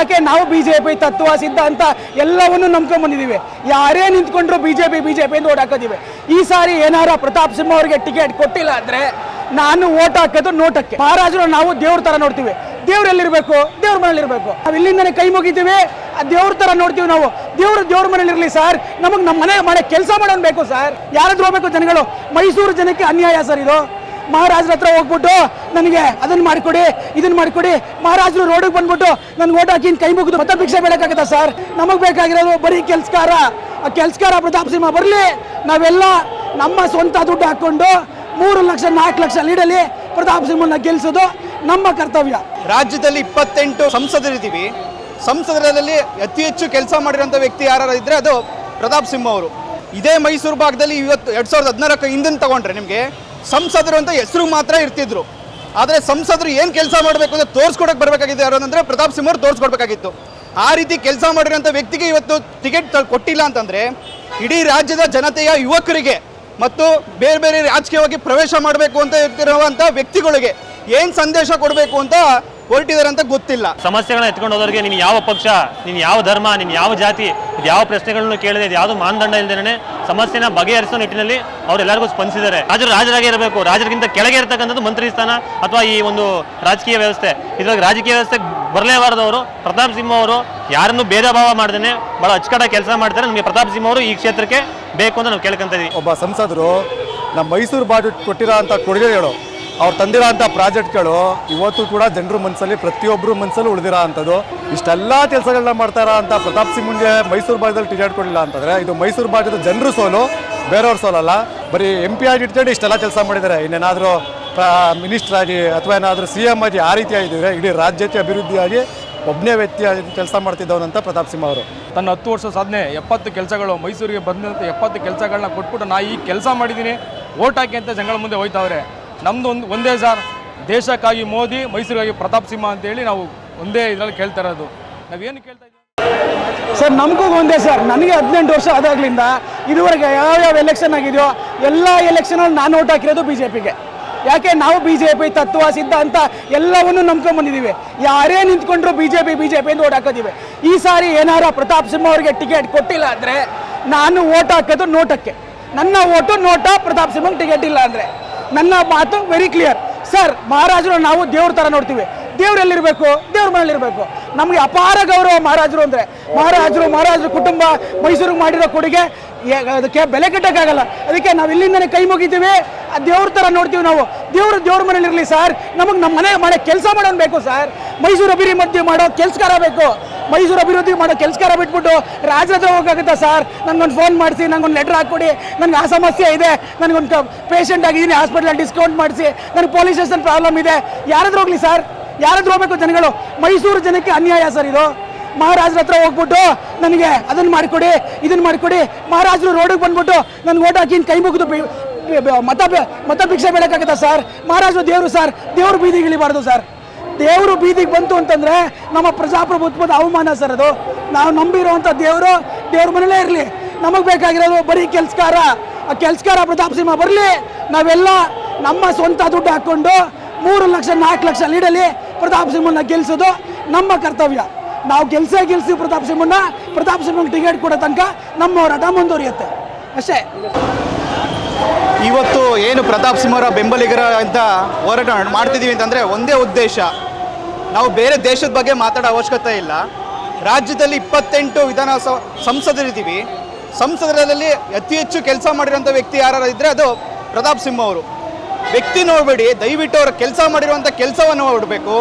ಯಾಕೆ ನಾವು B J P ತತ್ವ, ಸಿದ್ಧಾಂತ ಎಲ್ಲವನ್ನು ನಂಬ್ಕೊಂಡ್ ಬಂದಿದ್ದೀವಿ? ಯಾರೇ ನಿಂತ್ಕೊಂಡ್ರು ಬಿಜೆಪಿ ಬಿಜೆಪಿ ಅಂತ ಓಟ್ ಈ ಸಾರಿ ಏನಾರ ಪ್ರತಾಪ್ ಸಿಂಹ ಅವರಿಗೆ ಟಿಕೆಟ್ ಕೊಟ್ಟಿಲ್ಲ ಅಂದ್ರೆ ನಾನು ಓಟ್ ಹಾಕೋದು ನೋಟಕ್ಕೆ. ಮಹಾರಾಜರು ನಾವು ದೇವ್ರ ಥರ ನೋಡ್ತೀವಿ. ದೇವ್ರು ಎಲ್ಲಿರ್ಬೇಕು? ದೇವ್ರ ಮನೇಲಿ ಇರಬೇಕು ನಾವು ಇಲ್ಲಿಂದನೇ ಕೈ ಮುಗಿತೀವಿ. ಆ ದೇವ್ರ ಥರ ನೋಡ್ತೀವಿ ನಾವು. ದೇವ್ರು ದೇವ್ರ ಮನೇಲಿ ಇರಲಿ ಸರ್. ನಮಗೆ ನಮ್ಮ ಮನೆ ಮನೆ ಕೆಲಸ ಮಾಡೋಣ ಬೇಕು ಸರ್. ಯಾರಾದ್ರೂ ಹೋಗ್ಬೇಕು ಜನಗಳು. ಮೈಸೂರು ಜನಕ್ಕೆ ಅನ್ಯಾಯ ಸರ್ ಇದು. ಮಹಾರಾಜರ ಹತ್ರ ಹೋಗ್ಬಿಟ್ಟು ನನಗೆ ಅದನ್ನ ಮಾಡಿಕೊಡಿ, ಇದನ್ನ ಮಾಡಿಕೊಡಿ. ಮಹಾರಾಜರು ರೋಡಿಗೆ ಬಂದ್ಬಿಟ್ಟು ನನ್ಗೆ ಓಟ್ ಹಾಕಿ ಕೈ ಮುಗಿದು ಮತ್ತೆ ಭಿಕ್ಷೆ ಬೇಡಕ್ಕಾಗತ್ತಾ ಸರ್ ನಮಗೆ ಬೇಕಾಗಿರೋದು ಬರೀ ಕೆಲ್ಸಕಾರ. ಆ ಕೆಲ್ಸಕಾರ ಪ್ರತಾಪ್ ಸಿಂಹ ಬರಲಿ. ನಾವೆಲ್ಲ ನಮ್ಮ ಸ್ವಂತ ದುಡ್ಡು ಹಾಕೊಂಡು ಮೂರು ಲಕ್ಷ, ನಾಲ್ಕು ಲಕ್ಷ ಲೀಡಲ್ಲಿ ಪ್ರತಾಪ್ ಸಿಂಹನ ಗೆಲ್ಸೋದು ನಮ್ಮ ಕರ್ತವ್ಯ. ರಾಜ್ಯದಲ್ಲಿ ಇಪ್ಪತ್ತೆಂಟು ಸಂಸದರಿದ್ದೀವಿ. ಸಂಸದರಲ್ಲಿ ಅತಿ ಹೆಚ್ಚು ಕೆಲಸ ಮಾಡಿರೋಂಥ ವ್ಯಕ್ತಿ ಯಾರು ಇದ್ದರೆ ಅದು ಪ್ರತಾಪ್ ಸಿಂಹ ಅವರು. ಇದೇ ಮೈಸೂರು ಭಾಗದಲ್ಲಿ ಇವತ್ತು ಎರಡು ಸಾವಿರದ ಹದಿನಾರಕ್ಕೆ ಹಿಂದಿನ ತಗೊಂಡ್ರೆ ನಿಮಗೆ ಸಂಸದರು ಅಂತ ಹೆಸರು ಮಾತ್ರ ಇರ್ತಿದ್ರು. ಆದರೆ ಸಂಸದರು ಏನು ಕೆಲಸ ಮಾಡಬೇಕು ಅಂತ ತೋರಿಸ್ಕೊಡಕ್ಕೆ ಬರಬೇಕಾಗಿದೆ ಯಾರು ಅಂದರೆ ಪ್ರತಾಪ್ ಸಿಂಹರು ತೋರಿಸ್ಕೊಡ್ಬೇಕಾಗಿತ್ತು. ಆ ರೀತಿ ಕೆಲಸ ಮಾಡಿರೋಂಥ ವ್ಯಕ್ತಿಗೆ ಇವತ್ತು ಟಿಕೆಟ್ ಕೊಟ್ಟಿಲ್ಲ ಅಂತಂದರೆ ಇಡೀ ರಾಜ್ಯದ ಜನತೆಯ ಯುವಕರಿಗೆ ಮತ್ತು ಬೇರೆ ಬೇರೆ ರಾಜಕೀಯವಾಗಿ ಪ್ರವೇಶ ಮಾಡಬೇಕು ಅಂತ ಇರ್ತಿರುವಂಥ ವ್ಯಕ್ತಿಗಳಿಗೆ ಏನು ಸಂದೇಶ ಕೊಡಬೇಕು ಅಂತ ಹೊರಟಿದ್ದಾರೆ ಅಂತ ಗೊತ್ತಿಲ್ಲ. ಸಮಸ್ಯೆಗಳನ್ನ ಎತ್ಕೊಂಡು ಹೋದವರಿಗೆ ನೀನು ಯಾವ ಪಕ್ಷ ನೀನು ಯಾವ ಧರ್ಮ ನೀನು ಯಾವ ಜಾತಿ ಇದು ಯಾವ ಪ್ರಶ್ನೆಗಳನ್ನು ಕೇಳಿದೆ ಇದು ಯಾವುದು ಮಾನದಂಡ ಇಲ್ಲದೇನೆ ಸಮಸ್ಯೆನ ಬಗೆಹರಿಸೋ ನಿಟ್ಟಿನಲ್ಲಿ ಅವರೆಲ್ಲರಿಗೂ ಸ್ಪಂದಿಸಿದ್ದಾರೆ. ರಾಜರು ರಾಜರಾಗಿ ಇರಬೇಕು. ರಾಜರಿಗಿಂತ ಕೆಳಗೆ ಇರತಕ್ಕಂಥದ್ದು ಮಂತ್ರಿ ಸ್ಥಾನ ಅಥವಾ ಈ ಒಂದು ರಾಜಕೀಯ ವ್ಯವಸ್ಥೆ. ಇದ್ರಾಗ ರಾಜಕೀಯ ವ್ಯವಸ್ಥೆ ಬರಲೇಬಾರದವರು ಪ್ರತಾಪ್ ಸಿಂಹ ಅವರು ಯಾರನ್ನು ಭೇದ ಭಾವ ಮಾಡ್ದೇನೆ ಬಹಳ ಅಚ್ಚುಕಟ್ಟಾಗಿ ಕೆಲಸ ಮಾಡ್ತಾರೆ. ನಮಗೆ ಪ್ರತಾಪ್ ಸಿಂಹ ಅವರು ಈ ಕ್ಷೇತ್ರಕ್ಕೆ ಬೇಕು ಅಂತ ನಾವು ಕೇಳ್ಕೊಂತ ಇದೀವಿ. ಒಬ್ಬ ಸಂಸದರು ನಮ್ಮ ಮೈಸೂರು ಬಾಡಿ ಕೊಟ್ಟಿರೋ ಅಂಥ ಕೊಡುಗೆಗಳು ಅವ್ರು ತಂದಿರೋ ಅಂಥ ಪ್ರಾಜೆಕ್ಟ್ಗಳು ಇವತ್ತು ಕೂಡ ಜನರ ಮನಸ್ಸಲ್ಲಿ ಪ್ರತಿಯೊಬ್ಬರು ಮನಸ್ಸಲ್ಲೂ ಉಳಿದಿರೋ ಅಂಥದ್ದು. ಇಷ್ಟೆಲ್ಲ ಕೆಲಸಗಳನ್ನ ಮಾಡ್ತಾರ ಅಂತ ಪ್ರತಾಪ್ ಸಿಂಹನ್ಗೆ ಮೈಸೂರು ಭಾಗದಲ್ಲಿ ಟಿಕೆಟ್ ಕೊಡಲಿಲ್ಲ ಅಂತಂದರೆ, ಇದು ಮೈಸೂರು ಭಾಗದ ಜನರ ಸೋಲು, ಬೇರೆಯವ್ರ ಸೋಲಲ್ಲ. ಬರೀ ಎಂ ಪಿ ಆಗಿ ಇಟ್ಕೊಂಡು ಇಷ್ಟೆಲ್ಲ ಕೆಲಸ ಮಾಡಿದ್ದಾರೆ. ಇನ್ನೇನಾದರೂ ಮಿನಿಸ್ಟರ್ ಆಗಿ ಅಥವಾ ಏನಾದರೂ ಸಿ ಎಂ ಆಗಿ ಆ ರೀತಿ ಆಗಿದ್ದರೆ ಇಡೀ ರಾಜ್ಯಕ್ಕೆ ಅಭಿವೃದ್ಧಿಯಾಗಿ ಒಬ್ಬನೇ ವ್ಯಕ್ತಿ ಕೆಲಸ ಮಾಡ್ತಿದ್ದವನಂತ ಪ್ರತಾಪ್ ಸಿಂಹ ಅವರು. ತನ್ನ ಹತ್ತು ವರ್ಷ ಸಾಧನೆ, ಎಪ್ಪತ್ತು ಕೆಲಸಗಳು, ಮೈಸೂರಿಗೆ ಬಂದಂಥ ಎಪ್ಪತ್ತು ಕೆಲಸಗಳನ್ನ ಕೊಟ್ಬಿಟ್ಟು ನಾ ಈ ಕೆಲಸ ಮಾಡಿದ್ದೀನಿ, ಓಟ್ ಹಾಕಿ ಅಂತ ಜನಗಳ ಮುಂದೆ ಹೋಯ್ತಾವ್ರೆ. ನಮ್ದು ಒಂದು ಒಂದೇ ಸರ್. ದೇಶಕ್ಕಾಗಿ ಮೋದಿ, ಮೈಸೂರಿಗಾಗಿ ಪ್ರತಾಪ್ ಸಿಂಹ ಅಂತೇಳಿ ನಾವು ಒಂದೇ ಇದರಲ್ಲಿ ಕೇಳ್ತಾ ಇರೋದು. ನಾವೇನು ಕೇಳ್ತಾ ಇದ್ದೀವಿ? ಸರ್, ನಮಗೂ ಒಂದೇ ಸರ್. ನನಗೆ ಹದಿನೆಂಟು ವರ್ಷ ಆದಾಗಲಿಂದ ಇದುವರೆಗೆ ಯಾವ್ಯಾವ ಎಲೆಕ್ಷನ್ ಆಗಿದೆಯೋ ಎಲ್ಲ ಎಲೆಕ್ಷನಲ್ಲಿ ನಾನು ಓಟ್ ಹಾಕಿರೋದು ಬಿ ಜೆ ಪಿಗೆ ಯಾಕೆ ನಾವು ಬಿ ಜೆ ಪಿ ತತ್ವ, ಸಿದ್ಧಾಂತ ಎಲ್ಲವನ್ನು ನಂಬ್ಕೊಂಡ್ ಬಂದಿದ್ದೀವಿ ಯಾರೇ ನಿಂತ್ಕೊಂಡ್ರು B J P B J P ಅಂತ ಓಟ್ ಹಾಕೋದಿವಿ. ಈ ಸಾರಿ ಏನಾರ ಪ್ರತಾಪ್ ಸಿಂಹ ಅವರಿಗೆ ಟಿಕೆಟ್ ಕೊಟ್ಟಿಲ್ಲ ಅಂದರೆ ನಾನು ಓಟ್ ಹಾಕೋದು ನೋಟಕ್ಕೆ. ನನ್ನ ಓಟು ನೋಟ ಪ್ರತಾಪ್ ಸಿಂಹಂಗೆ ಟಿಕೆಟ್ ಇಲ್ಲ ಅಂದರೆ. ನನ್ನ ಮಾತು ವೆರಿ ಕ್ಲಿಯರ್ ಸರ್ ಮಹಾರಾಜರು ನಾವು ದೇವ್ರ ಥರ ನೋಡ್ತೀವಿ. ದೇವ್ರು ಎಲ್ಲಿರಬೇಕು? ದೇವ್ರ ಮನೇಲಿ ಇರಬೇಕು. ನಮಗೆ ಅಪಾರ ಗೌರವ ಮಹಾರಾಜರು ಅಂದರೆ. ಮಹಾರಾಜರು, ಮಹಾರಾಜರ ಕುಟುಂಬ ಮೈಸೂರಿಗೆ ಮಾಡಿರೋ ಕೊಡುಗೆ ಅದಕ್ಕೆ ಬೆಲೆ ಕಟ್ಟೋಕ್ಕಾಗಲ್ಲ. ಅದಕ್ಕೆ ನಾವು ಇಲ್ಲಿಂದನೇ ಕೈ ಮುಗಿತೀವಿ. ಆ ದೇವ್ರ ಥರ ನೋಡ್ತೀವಿ ನಾವು. ದೇವ್ರ ದೇವ್ರ ಮನೇಲಿ ಇರಲಿ ಸರ್ ನಮಗೆ ನಮ್ಮ ಮನೆ ಮನೆ ಕೆಲಸ ಮಾಡೋನು ಬೇಕು ಸರ್ ಮೈಸೂರು ಅಭಿವೃದ್ಧಿ ಮಾಡೋ ಕೆಲಸಕಾರ ಬೇಕು. ಮೈಸೂರು ಅಭಿವೃದ್ಧಿ ಮಾಡೋ ಕೆಲಸಕಾರ ಬಿಟ್ಬಿಟ್ಟು ರಾಜ್ರ ಹತ್ರ ಹೋಗಕ್ಕಾಗುತ್ತಾ ಸರ್? ನನಗೊಂದು ಫೋನ್ ಮಾಡಿಸಿ ನನಗೊಂದು ಲೆಟ್ರ್ ಹಾಕ್ಕೊಡಿ. ನನಗೆ ಆ ಸಮಸ್ಯೆ ಇದೆ. ನನಗೊಂದು ಪೇಷಂಟ್ ಆಗಿದ್ದೀನಿ ಹಾಸ್ಪಿಟ್ಲಲ್ಲಿ ಡಿಸ್ಕೌಂಟ್ ಮಾಡಿಸಿ. ನನಗೆ ಪೊಲೀಸ್ ಸ್ಟೇಷನ್ ಪ್ರಾಬ್ಲಮ್ ಇದೆ. ಯಾರಾದ್ರೂ ಹೋಗ್ಲಿ ಸರ್? ಯಾರಾದ್ರೂ ಹೋಗ್ಬೇಕು ಜನಗಳು? ಮೈಸೂರು ಜನಕ್ಕೆ ಅನ್ಯಾಯ ಸರ್ ಇದು. ಮಹಾರಾಜರ ಹತ್ರ ಹೋಗ್ಬಿಟ್ಟು ನನಗೆ ಅದನ್ನು ಮಾಡಿಕೊಡಿ ಇದನ್ನು ಮಾಡಿಕೊಡಿ. ಮಹಾರಾಜರು ರೋಡಿಗೆ ಬಂದ್ಬಿಟ್ಟು ನನಗೆ ಓಟ್ ಹಾಕಿ ಕೈ ಮುಗಿದು ಮತ ಮತ ಭಿಕ್ಷೆ ಬೇಡಕ್ಕಾಗತ್ತಾ ಸರ್? ಮಹಾರಾಜರು ದೇವರು ಸರ್. ದೇವರು ಬೀದಿಗೆ ಇಳಿಬಾರ್ದು ಸರ್. ದೇವರು ಬೀದಿಗೆ ಬಂತು ಅಂತಂದ್ರೆ ನಮ್ಮ ಪ್ರಜಾಪ್ರಭುತ್ವದ ಅವಮಾನ ಸರ್ ಅದು. ನಾವು ನಂಬಿರುವಂಥ ದೇವರು, ದೇವ್ರ ಮನೇಲೇ ಇರಲಿ. ನಮಗೆ ಬೇಕಾಗಿರೋದು ಬರೀ ಕೆಲಸಕಾರ. ಆ ಕೆಲಸಕಾರ ಪ್ರತಾಪ್ ಸಿಂಹ ಬರಲಿ. ನಾವೆಲ್ಲ ನಮ್ಮ ಸ್ವಂತ ದುಡ್ಡು ಹಾಕ್ಕೊಂಡು ಮೂರು ಲಕ್ಷ, ನಾಲ್ಕು ಲಕ್ಷ ಲೀಡಲ್ಲಿ ಪ್ರತಾಪ್ ಸಿಂಹನ ಗೆಲ್ಸೋದು ನಮ್ಮ ಕರ್ತವ್ಯ. ನಾವು ಗೆಲ್ಸೇ ಗೆಲ್ಸಿ ಪ್ರತಾಪ್ ಸಿಂಹನ ಪ್ರತಾಪ್ ಸಿಂಹನ ಟಿಕೆಟ್ ಕೊಡೋ ತನಕ ನಮ್ಮ ಹೋರಾಟ ಮುಂದುವರಿಯುತ್ತೆ. ಅಷ್ಟೇ. ಇವತ್ತು ಏನು ಪ್ರತಾಪ್ ಸಿಂಹರ ಬೆಂಬಲಿಗರ ಅಂತ ಹೋರಾಟ ಮಾಡ್ತಿದ್ದೀವಿ ಅಂತಂದರೆ ಒಂದೇ ಉದ್ದೇಶ. ನಾವು ಬೇರೆ ದೇಶದ ಬಗ್ಗೆ ಮಾತಾಡೋ ಅವಶ್ಯಕತೆ ಇಲ್ಲ. ರಾಜ್ಯದಲ್ಲಿ ಇಪ್ಪತ್ತೆಂಟು ವಿಧಾನಸಭಾ ಸಂಸದರಿದ್ದೀವಿ. ಸಂಸದರಲ್ಲಿ ಅತಿ ಹೆಚ್ಚು ಕೆಲಸ ಮಾಡಿರೋಂಥ ವ್ಯಕ್ತಿ ಯಾರು ಇದ್ದರೆ ಅದು ಪ್ರತಾಪ್ ಸಿಂಹ ಅವರು. ವ್ಯಕ್ತಿ ನೋಡಬೇಡಿ, ದಯವಿಟ್ಟು ಅವ್ರ ಕೆಲಸ ಮಾಡಿರುವಂಥ ಕೆಲಸವನ್ನು ನೋಡಬೇಕು.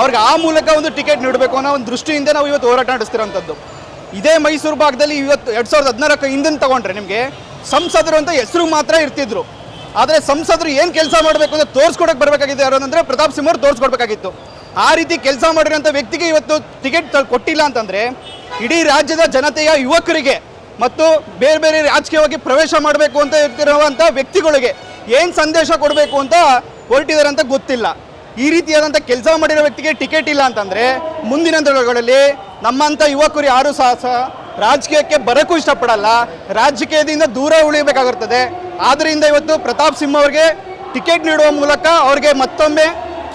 ಅವ್ರಿಗೆ ಆ ಮೂಲಕ ಒಂದು ಟಿಕೆಟ್ ನೀಡಬೇಕು ಅನ್ನೋ ಒಂದು ದೃಷ್ಟಿಯಿಂದ ನಾವು ಇವತ್ತು ಹೋರಾಟ ನಡೆಸ್ತಿರೋಂಥದ್ದು. ಇದೇ ಮೈಸೂರು ಭಾಗದಲ್ಲಿ ಇವತ್ತು ಎರಡು ಸಾವಿರದ ಹದಿನಾಲ್ಕು ಹಿಂದಿನ ತಗೊಂಡ್ರೆ ನಿಮಗೆ ಸಂಸದರು ಅಂತ ಹೆಸರು ಮಾತ್ರ ಇರ್ತಿದ್ರು. ಆದರೆ ಸಂಸದರು ಏನು ಕೆಲಸ ಮಾಡಬೇಕು ಅಂತ ತೋರಿಸ್ಕೊಡಕ್ಕೆ ಬರಬೇಕಾಗಿದೆ ಯಾರು ಅಂದರೆ ಪ್ರತಾಪ್ ಸಿಂಹ ಅವ್ರು ತೋರಿಸ್ಕೊಡ್ಬೇಕಾಗಿತ್ತು. ಆ ರೀತಿ ಕೆಲಸ ಮಾಡಿರೋಂಥ ವ್ಯಕ್ತಿಗೆ ಇವತ್ತು ಟಿಕೆಟ್ ಕೊಟ್ಟಿಲ್ಲ ಅಂತಂದರೆ ಇಡೀ ರಾಜ್ಯದ ಜನತೆಯ ಯುವಕರಿಗೆ ಮತ್ತು ಬೇರೆ ಬೇರೆ ರಾಜಕೀಯವಾಗಿ ಪ್ರವೇಶ ಮಾಡಬೇಕು ಅಂತ ಇರ್ತಿರುವಂಥ ವ್ಯಕ್ತಿಗಳಿಗೆ ಏನು ಸಂದೇಶ ಕೊಡಬೇಕು ಅಂತ ಹೊರಟಿದ್ದಾರೆ ಅಂತ ಗೊತ್ತಿಲ್ಲ. ಈ ರೀತಿಯಾದಂಥ ಕೆಲಸ ಮಾಡಿರೋ ವ್ಯಕ್ತಿಗೆ ಟಿಕೆಟ್ ಇಲ್ಲ ಅಂತಂದರೆ ಮುಂದಿನ ದಿನಗಳಲ್ಲಿ ನಮ್ಮಂಥ ಯುವಕರು ಯಾರು ಸಹ ಸಹ ರಾಜಕೀಯಕ್ಕೆ ಬರೋಕ್ಕೂ ಇಷ್ಟಪಡಲ್ಲ, ರಾಜಕೀಯದಿಂದ ದೂರ ಉಳಿಬೇಕಾಗಿರ್ತದೆ ಆದ್ದರಿಂದ ಇವತ್ತು ಪ್ರತಾಪ್ ಸಿಂಹ ಅವರಿಗೆ ಟಿಕೆಟ್ ನೀಡುವ ಮೂಲಕ ಅವ್ರಿಗೆ ಮತ್ತೊಮ್ಮೆ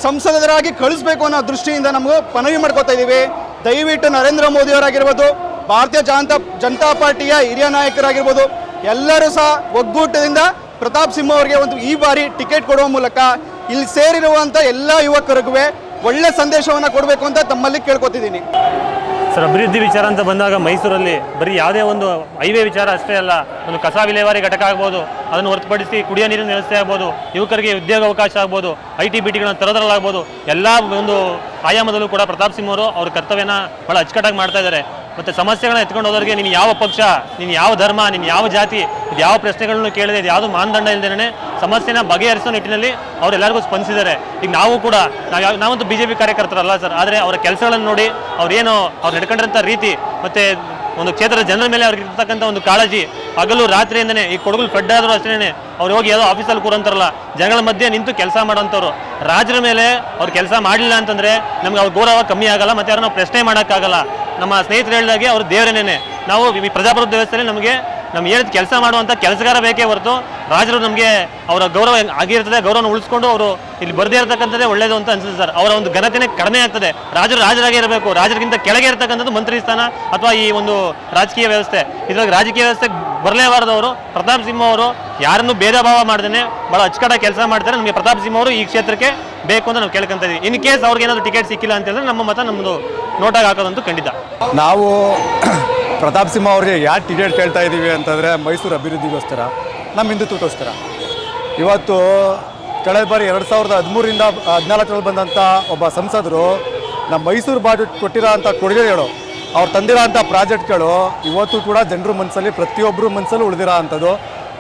ಸಂಸದರಾಗಿ ಕಳಿಸ್ಬೇಕು ಅನ್ನೋ ದೃಷ್ಟಿಯಿಂದ ನಮಗೂ ಮನವಿ ಮಾಡ್ಕೋತಾ ಇದ್ದೀವಿ. ದಯವಿಟ್ಟು ನರೇಂದ್ರ ಮೋದಿಯವರಾಗಿರ್ಬೋದು, ಭಾರತೀಯ ಜನತಾ ಜನತಾ ಪಾರ್ಟಿಯ ಹಿರಿಯ ನಾಯಕರಾಗಿರ್ಬೋದು, ಎಲ್ಲರೂ ಸಹ ಒಗ್ಗೂಟದಿಂದ ಪ್ರತಾಪ್ ಸಿಂಹ ಅವರಿಗೆ ಒಂದು ಈ ಬಾರಿ ಟಿಕೆಟ್ ಕೊಡುವ ಮೂಲಕ ಇಲ್ಲಿ ಸೇರಿರುವಂಥ ಎಲ್ಲ ಯುವಕರಿಗೂ ಒಳ್ಳೆ ಸಂದೇಶವನ್ನು ಕೊಡಬೇಕು ಅಂತ ತಮ್ಮಲ್ಲಿ ಕೇಳ್ಕೊತಿದ್ದೀನಿ. ಸರ್, ಅಭಿವೃದ್ಧಿ ವಿಚಾರ ಅಂತ ಬಂದಾಗ ಮೈಸೂರಲ್ಲಿ ಬರೀ ಯಾವುದೇ ಒಂದು ಹೈವೇ ವಿಚಾರ ಅಷ್ಟೇ ಅಲ್ಲ, ಒಂದು ಕಸ ವಿಲೇವಾರಿ ಘಟಕ ಆಗ್ಬೋದು, ಅದನ್ನು ಹೊರತುಪಡಿಸಿ ಕುಡಿಯೋ ನೀರಿನ ವ್ಯವಸ್ಥೆ ಆಗ್ಬೋದು, ಯುವಕರಿಗೆ ಉದ್ಯೋಗ ಅವಕಾಶ ಆಗ್ಬೋದು ಐ ಟಿ ಬಿ ಟಿಗಳನ್ನು ತರೋದ್ರಲ್ಲಾಗ್ಬೋದು ಎಲ್ಲ ಒಂದು ಆಯಾಮದಲ್ಲೂ ಕೂಡ ಪ್ರತಾಪ್ ಸಿಂಹ ಅವರು ಅವ್ರ ಕರ್ತವ್ಯನ ಭಾಳ ಅಚ್ಚುಕಟ್ಟಾಗಿ ಮಾಡ್ತಾ ಇದ್ದಾರೆ. ಮತ್ತು ಸಮಸ್ಯೆಗಳನ್ನ ಎತ್ಕೊಂಡು ಹೋದವ್ರಿಗೆ ನೀನು ಯಾವ ಪಕ್ಷ, ನೀನು ಯಾವ ಧರ್ಮ, ನೀನು ಯಾವ ಜಾತಿ, ಇದು ಯಾವ ಪ್ರಶ್ನೆಗಳನ್ನು ಕೇಳಿದೆ, ಇದು ಯಾವುದು ಮಾನದಂಡ ಇಲ್ಲದೇ ಸಮಸ್ಯೆನ ಬಗೆಹರಿಸೋ ನಿಟ್ಟಿನಲ್ಲಿ ಅವರೆಲ್ಲರಿಗೂ ಸ್ಪಂದಿಸಿದ್ದಾರೆ. ಈಗ ನಾವು ಕೂಡ, ನಾವು ಯಾವ, ನಾವಂತೂ ಬಿ ಜೆ ಪಿ ಕಾರ್ಯಕರ್ತರಲ್ಲ ಸರ್, ಆದರೆ ಅವರ ಕೆಲಸಗಳನ್ನು ನೋಡಿ ಅವ್ರೇನು, ಅವ್ರು ನಡ್ಕೊಂಡಿರೋಂಥ ರೀತಿ, ಮತ್ತು ಒಂದು ಕ್ಷೇತ್ರದ ಜನರ ಮೇಲೆ ಅವ್ರಿಗೆ ಇರ್ತಕ್ಕಂಥ ಒಂದು ಕಾಳಜಿ, ಹಗಲು ರಾತ್ರಿಯಿಂದನೇ, ಈ ಕೊಡಗು ಫೆಡ್ ಆದರೂ ಅಷ್ಟೇ ಅವ್ರು ಹೋಗಿ ಯಾವುದೋ ಆಫೀಸಲ್ಲಿ ಕೂರಂತಾರಲ್ಲ, ಜನಗಳ ಮಧ್ಯೆ ನಿಂತು ಕೆಲಸ ಮಾಡೋಂಥವ್ರು ರಾಜರ ಮೇಲೆ ಅವ್ರು ಕೆಲಸ ಮಾಡಲಿಲ್ಲ ಅಂತಂದರೆ ನಮ್ಗೆ ಅವ್ರ ಗೌರವ ಕಮ್ಮಿ ಆಗಲ್ಲ, ಮತ್ತು ಅವ್ರನ್ನ ಪ್ರಶ್ನೆ ಮಾಡೋಕ್ಕಾಗಲ್ಲ. ನಮ್ಮ ಸ್ನೇಹಿತರು ಹೇಳಿದಾಗೆ ಅವರು ದೇವರೇನೇ ನಾವು ಈ ಪ್ರಜಾಪ್ರಭುತ್ವ ವ್ಯವಸ್ಥೆಯಲ್ಲಿ ನಮಗೆ ನಮ್ಗೆ ಹೇಳಿದ ಕೆಲಸ ಮಾಡುವಂಥ ಕೆಲಸಗಾರ ಬೇಕೇ ಹೊರತು ರಾಜರು ನಮಗೆ ಅವರ ಗೌರವ ಆಗಿರ್ತದೆ, ಗೌರವನ ಉಳಿಸ್ಕೊಂಡು ಅವರು ಇಲ್ಲಿ ಬರದೇ ಇರತಕ್ಕಂಥದ್ದೇ ಒಳ್ಳೇದು ಅಂತ ಅನ್ಸುತ್ತೆ ಸರ್. ಅವರ ಒಂದು ಘನತೆನೇ ಕಡಿಮೆ ಆಗ್ತದೆ. ರಾಜರು ರಾಜರಾಗಿ ಇರಬೇಕು. ರಾಜರಿಗಿಂತ ಕೆಳಗೆ ಇರತಕ್ಕಂಥದ್ದು ಮಂತ್ರಿ ಸ್ಥಾನ ಅಥವಾ ಈ ಒಂದು ರಾಜಕೀಯ ವ್ಯವಸ್ಥೆ. ಇದ್ರಾಗ ರಾಜಕೀಯ ವ್ಯವಸ್ಥೆ ಅವರು. ಪ್ರತಾಪ್ ಸಿಂಹ ಅವರು ಯಾರನ್ನು ಭೇದ ಭಾವ ಮಾಡ್ದೇನೆ ಭಾಳ ಅಚ್ಚುಕಟ್ಟಾಗಿ ಕೆಲಸ ಮಾಡ್ತಾರೆ. ನಮಗೆ ಪ್ರತಾಪ್ ಸಿಂಹ ಅವರು ಈ ಕ್ಷೇತ್ರಕ್ಕೆ ಬೇಕು ಅಂತ ನಾವು ಕೇಳ್ಕೊಂತ ಇದ್ದೀವಿ ಇನ್ ಕೇಸ್ ಅವ್ರಿಗೆ ಏನಾದರೂ ಟಿಕೆಟ್ ಸಿಕ್ಕಿಲ್ಲ ಅಂತ ಹೇಳಿದ್ರೆ ನಮ್ಮ ಮತ ನಮ್ಮದು ನೋಟಾಗಿ ಹಾಕೋದಂತೂ ಖಂಡಿತ. ನಾವು ಪ್ರತಾಪ್ ಸಿಂಹ ಅವ್ರಿಗೆ ಯಾರು ಟಿಕೆಟ್ ಕೇಳ್ತಾ ಇದ್ದೀವಿ ಅಂತಂದರೆ ಮೈಸೂರು ಅಭಿವೃದ್ಧಿಗೋಸ್ಕರ, ನಮ್ಮ ಹಿಂದುತ್ವಕ್ಕೋಸ್ಕರ. ಇವತ್ತು ಕಳೆದ ಬಾರಿ ಎರಡು ಸಾವಿರದ ಹದಿಮೂರಿಂದ ಹದಿನಾಲ್ಕರಲ್ಲಿ ಬಂದಂಥ ಒಬ್ಬ ಸಂಸದರು ನಮ್ಮ ಮೈಸೂರು ಬಾಜು ಕೊಟ್ಟಿರೋ ಅಂಥ ಕೊಡುಗೆಗಳು ಅವ್ರು ತಂದಿರೋ ಅಂಥ ಪ್ರಾಜೆಕ್ಟ್ಗಳು ಇವತ್ತು ಕೂಡ ಜನರ ಮನಸ್ಸಲ್ಲಿ ಪ್ರತಿಯೊಬ್ಬರು ಮನಸ್ಸಲ್ಲೂ ಉಳಿದಿರೋ ಅಂಥದ್ದು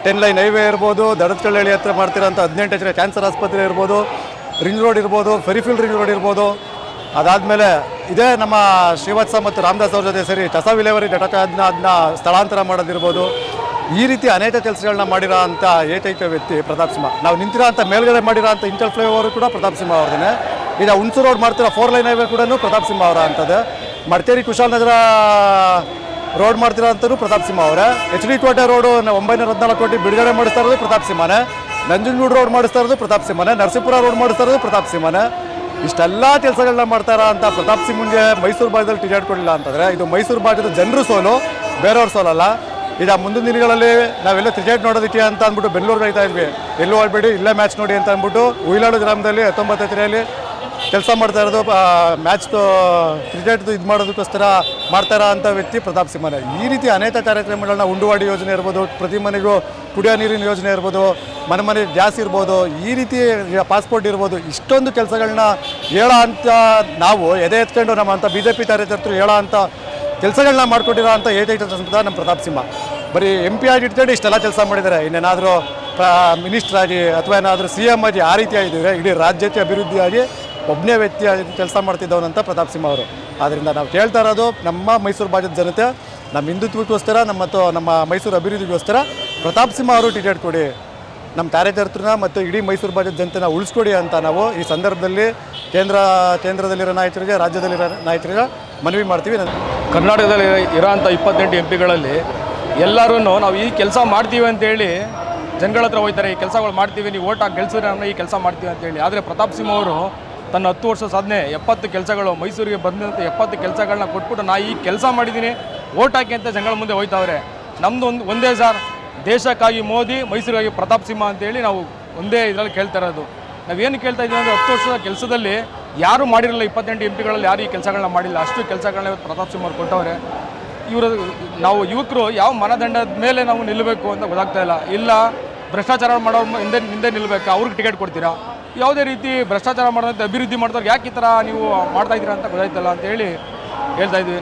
ಟೆನ್ ಲೈನ್ ಹೈವೇ ಇರ್ಬೋದು ದಡದಕಳ್ಳಿ ಹತ್ರ ಮಾಡ್ತಿರೋಂಥ ಹದಿನೆಂಟು ಎಕರೆ ಕ್ಯಾನ್ಸರ್ ಆಸ್ಪತ್ರೆ ಇರ್ಬೋದು ರಿಂಗ್ ರೋಡ್ ಇರ್ಬೋದು ಫೆರಿಫಿಲ್ ರಿಂಗ್ ರೋಡ್ ಇರ್ಬೋದು. ಅದಾದಮೇಲೆ ಇದೇ ನಮ್ಮ ಶ್ರೀವತ್ಸ ಮತ್ತು ರಾಮದಾಸ್ ಅವ್ರ ಜೊತೆ ಸೇರಿ ಕಸ ವಿಲೇವರಿ ಘಟಕ ಅದನ್ನ ಅದನ್ನ ಸ್ಥಳಾಂತರ ಮಾಡೋದಿರ್ಬೋದು. ಈ ರೀತಿ ಅನೇಕ ಕೆಲಸಗಳನ್ನ ಮಾಡಿರೋ ಅಂಥ ಏಕೈಕ ವ್ಯಕ್ತಿ ಪ್ರತಾಪ್ ಸಿಂಹ. ನಾವು ನಿಂತಿರೋ ಅಂಥ ಮೇಲ್ಗಡೆ ಮಾಡಿರೋ ಅಂಥ ಇಂಟರ್ ಫ್ಲೈಓವರ್ ಕೂಡ ಪ್ರತಾಪ್ ಸಿಂಹ ಅವ್ರದೇ ಈಗ ಹುಣಸೂರು ರೋಡ್ ಮಾಡ್ತಿರೋ ಫೋರ್ ಲೈನ್ ಹೈವೇ ಕೂಡ ಪ್ರತಾಪ್ ಸಿಂಹ ಅವರ ಅಂಥದ್ದು ಮಡಿಕೇರಿ ಕುಶಾಲನಗರ ರೋಡ್ ಮಾಡ್ತಿರೋ ಅಂಥದ್ದು ಪ್ರತಾಪ್ ಸಿಂಹ ಅವರೇ. ಎಚ್ ಡಿ ಕೋಟೆ ರೋಡು ಒಂಬೈನೂರ ಹದಿನಾಲ್ಕು ಕೋಟಿ ಬಿಡುಗಡೆ ಮಾಡಿಸ್ತಾ ಇರೋದು ಪ್ರತಾಪ್ ಸಿಂಹನೇ. ನಂಜನಗೂಡು ರೋಡ್ ಮಾಡಿಸ್ತಾ ಇರೋದು ಪ್ರತಾಪ್ ಸಿಂಹನೇ, ನರಸೀಪುರ ರೋಡ್ ಮಾಡಿಸ್ತಾ ಇರೋದು ಪ್ರತಾಪ್ ಸಿಂಹನೇ. ಇಷ್ಟೆಲ್ಲ ಕೆಲಸಗಳನ್ನ ಮಾಡ್ತಾರ ಅಂತ ಪ್ರತಾಪ್ ಸಿಂಹನ್ಗೆ ಮೈಸೂರು ಭಾಗದಲ್ಲಿ ಟಿಕೆಟ್ ಕೊಡಲಿಲ್ಲ ಅಂತಂದರೆ ಇದು ಮೈಸೂರು ಭಾಗದ ಜನರು ಸೋಲು, ಬೇರೆಯವ್ರ ಸೋಲಲ್ಲ. ಈಗ ಮುಂದಿನ ದಿನಗಳಲ್ಲಿ ನಾವೆಲ್ಲ ಕ್ರಿಕೆಟ್ ನೋಡೋದಕ್ಕೆ ಅಂತ ಅಂದ್ಬಿಟ್ಟು ಬೆಂಗಳೂರು ಹೋಗ್ತಾ ಇದ್ವಿ. ಎಲ್ಲೂ ಆಡಬೇಡಿ, ಇಲ್ಲೇ ಮ್ಯಾಚ್ ನೋಡಿ ಅಂತ ಅಂದ್ಬಿಟ್ಟು ಉಯಿಲಾಡು ಗ್ರಾಮದಲ್ಲಿ ಹತ್ತೊಂಬತ್ತು ಎಕರೆಯಲ್ಲಿ ಕೆಲಸ ಮಾಡ್ತಾ ಇರೋದು ಮ್ಯಾಚ್ ಕ್ರಿಕೆಟ್ ಇದು ಮಾಡೋದಕ್ಕೋಸ್ಕರ ಮಾಡ್ತಾರ ಅಂತ ವ್ಯಕ್ತಿ ಪ್ರತಾಪ್ ಸಿಂಹನೇ. ಈ ರೀತಿ ಅನೇಕ ಕಾರ್ಯಕ್ರಮಗಳನ್ನ ಉಂಡುವಾಡಿ ಯೋಜನೆ ಇರ್ಬೋದು, ಪ್ರತಿ ಮನೆಗೂ ಕುಡಿಯೋ ನೀರಿನ ಯೋಜನೆ ಇರ್ಬೋದು, ಮನೆ ಮನೆ ಗ್ಯಾಸ್ ಇರ್ಬೋದು, ಈ ರೀತಿ ಪಾಸ್ಪೋರ್ಟ್ ಇರ್ಬೋದು, ಇಷ್ಟೊಂದು ಕೆಲಸಗಳನ್ನ ಹೇಳೋ ಅಂತ ನಾವು ಎದೆ ಎತ್ಕೊಂಡು ನಮ್ಮ ಅಂತ ಬಿ ಜೆ ಪಿ ಕಾರ್ಯಕರ್ತರು ಹೇಳೋ ಅಂತ ಕೆಲಸಗಳನ್ನ ಮಾಡ್ಕೊಟ್ಟಿರೋ ಅಂತ ಸಂಸದ ನಮ್ಮ ಪ್ರತಾಪ್ ಸಿಂಹ. ಬರೀ ಎಂ ಪಿ ಆಗಿ ಇಟ್ಕೊಂಡು ಇಷ್ಟೆಲ್ಲ ಕೆಲಸ ಮಾಡಿದ್ದಾರೆ. ಇನ್ನೇನಾದರೂ ಮಿನಿಸ್ಟರ್ ಆಗಿ ಅಥವಾ ಏನಾದರೂ ಸಿ ಎಂ ಆಗಿ ಆ ರೀತಿ ಆಗಿದ್ದರೆ ಇಡೀ ರಾಜ್ಯಕ್ಕೆ ಅಭಿವೃದ್ಧಿಯಾಗಿ ಒಬ್ಬನೇ ವ್ಯಕ್ತಿಯಾಗಿ ಕೆಲಸ ಮಾಡ್ತಿದ್ದವನಂತ ಪ್ರತಾಪ್ ಸಿಂಹ ಅವರು. ಆದ್ದರಿಂದ ನಾವು ಕೇಳ್ತಾ ಇರೋದು ನಮ್ಮ ಮೈಸೂರು ಭಾಗದ ಜನತೆ, ನಮ್ಮ ಹಿಂದುತ್ವಕ್ಕೋಸ್ಕರ ನಮ್ಮ ನಮ್ಮ ಮೈಸೂರು ಅಭಿವೃದ್ಧಿಗೋಸ್ಕರ ಪ್ರತಾಪ್ ಸಿಂಹ ಅವರು ಟಿಕೆಟ್ ಕೊಡಿ. ನಮ್ಮ ಕಾರ್ಯಕರ್ತರನ್ನ ಮತ್ತು ಇಡೀ ಮೈಸೂರು ಭಾಗದ ಜನತೆನ ಉಳಿಸ್ಕೊಡಿ ಅಂತ ನಾವು ಈ ಸಂದರ್ಭದಲ್ಲಿ ಕೇಂದ್ರ, ಕೇಂದ್ರದಲ್ಲಿರೋ ನಾಯಕರಿಗೆ, ರಾಜ್ಯದಲ್ಲಿರೋ ನಾಯಕರಿಗೆ ಮನವಿ ಮಾಡ್ತೀವಿ. ಕರ್ನಾಟಕದಲ್ಲಿ ಇರೋಂಥ ಇಪ್ಪತ್ತೆಂಟು ಎಂ ಪಿಗಳಲ್ಲಿ ಎಲ್ಲರೂ ನಾವು ಈ ಕೆಲಸ ಮಾಡ್ತೀವಿ ಅಂತೇಳಿ ಜನಗಳ ಹತ್ರ ಹೋಗ್ತಾರೆ, ಈ ಕೆಲಸಗಳು ಮಾಡ್ತೀವಿ, ನೀವು ಓಟ್ ಹಾಕಿ ಗೆಲ್ಸಿದ್ರೆ ಈ ಕೆಲಸ ಮಾಡ್ತೀವಿ ಅಂತೇಳಿ ಆದರೆ ಪ್ರತಾಪ್ ಸಿಂಹ ಅವರು ತನ್ನ ಹತ್ತು ವರ್ಷ ಸಾಧನೆ, ಎಪ್ಪತ್ತು ಕೆಲಸಗಳು ಮೈಸೂರಿಗೆ ಬಂದಂಥ ಎಪ್ಪತ್ತು ಕೆಲಸಗಳನ್ನ ಕೊಟ್ಬಿಟ್ಟು ನಾ ಈ ಕೆಲಸ ಮಾಡಿದ್ದೀನಿ, ಓಟ್ ಹಾಕಿ ಅಂತ ಜನಗಳ ಮುಂದೆ ಹೋಯ್ತಾವ್ರೆ. ನಮ್ಮದು ಒಂದು, ಒಂದೇ ಸರ್. ದೇಶಕ್ಕಾಗಿ ಮೋದಿ, ಮೈಸೂರಿಗಾಗಿ ಪ್ರತಾಪ್ ಸಿಂಹ ಅಂತೇಳಿ ನಾವು ಒಂದೇ ಇದರಲ್ಲಿ ಕೇಳ್ತಾ ಇರೋದು. ನಾವೇನು ಕೇಳ್ತಾ ಇದ್ದೀವಿ ಅಂದರೆ ಹತ್ತು ವರ್ಷದ ಕೆಲಸದಲ್ಲಿ ಯಾರು ಮಾಡಿರಲ್ಲ ಇಪ್ಪತ್ತೆಂಟು ಎಂ ಪಿಗಳಲ್ಲಿ ಯಾರು ಈ ಕೆಲಸಗಳನ್ನ ಮಾಡಿಲ್ಲ. ಅಷ್ಟು ಕೆಲಸಗಳನ್ನ ಇವತ್ತು ಪ್ರತಾಪ್ ಸಿಂಹ ಅವ್ರು ಕೊಟ್ಟವ್ರೆ. ಇವರು ನಾವು ಯುವಕರು ಯಾವ ಮನದಂಡದ ಮೇಲೆ ನಾವು ನಿಲ್ಲಬೇಕು ಅಂತ ಗೊತ್ತಾಗ್ತಾ ಇಲ್ಲ. ಇಲ್ಲ, ಭ್ರಷ್ಟಾಚಾರ ಮಾಡೋ ಹಿಂದೆ ಹಿಂದೆ ನಿಲ್ಲಬೇಕು ಅವ್ರಿಗೆ ಟಿಕೆಟ್ ಕೊಡ್ತೀರಾ? ಯಾವುದೇ ರೀತಿ ಭ್ರಷ್ಟಾಚಾರ ಮಾಡೋದಂತೆ ಅಭಿವೃದ್ಧಿ ಮಾಡಿದವ್ರಿಗೆ ಯಾಕೆ ಈ ಥರ ನೀವು ಮಾಡ್ತಾ ಇದ್ದೀರಾ ಅಂತ ಗೊತ್ತಾಯ್ತಲ್ಲ ಅಂತೇಳಿ ಹೇಳ್ತಾ ಇದ್ವಿ.